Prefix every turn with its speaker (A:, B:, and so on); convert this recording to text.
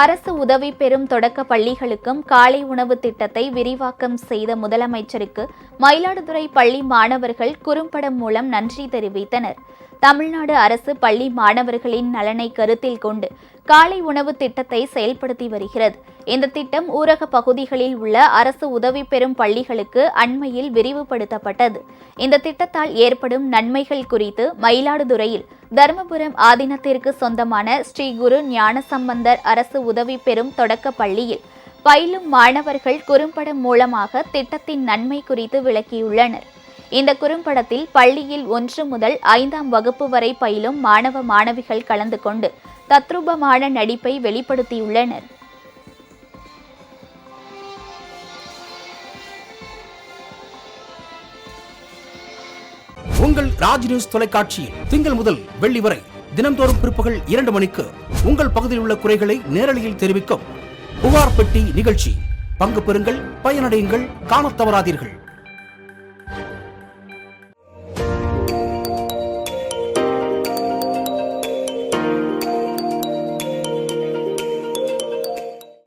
A: அரசு உதவி பெறும் தொடக்க பள்ளிகளுக்கும் காலை உணவு திட்டத்தை விரிவாக்கம் செய்த முதலமைச்சருக்கு மயிலாடுதுறை பள்ளி மாணவர்கள் குறும்படம் மூலம் நன்றி தெரிவித்தனர். தமிழ்நாடு அரசு பள்ளி மாணவர்களின் நலனை கருத்தில் கொண்டு காலை உணவு திட்டத்தை செயல்படுத்தி வருகிறது. இந்த திட்டம் ஊரக பகுதிகளில் உள்ள அரசு உதவி பெறும் பள்ளிகளுக்கு அண்மையில் விரிவுபடுத்தப்பட்டது. இந்த திட்டத்தால் ஏற்படும் நன்மைகள் குறித்து மயிலாடுதுறையில் தருமபுரம் ஆதீனத்திற்கு சொந்தமான ஸ்ரீ குரு ஞானசம்பந்தர் அரசு உதவி பெறும் தொடக்க பள்ளியில் பயிலும் மாணவர்கள் குறும்படம் மூலமாக திட்டத்தின் நன்மை குறித்து விளக்கியுள்ளனர். இந்த குறும்படத்தில் பள்ளியில் ஒன்று முதல் ஐந்தாம் வகுப்பு வரை பயிலும் மாணவ மாணவிகள் கலந்து கொண்டு தத்ரூபமான நடிப்பை வெளிப்படுத்தியுள்ளனர்.
B: உங்கள் ராஜ் நியூஸ் தொலைக்காட்சியில் திங்கள் முதல் வெள்ளி வரை தினந்தோறும் பிற்பகல் இரண்டு மணிக்கு உங்கள் பகுதியில் உள்ள குறைகளை நேரலையில் தெரிவிக்கும் புகார் பெட்டி நிகழ்ச்சி. பங்கு பெறுங்கள் பயனடையுங்கள் காணத் தவறாதீர்கள்.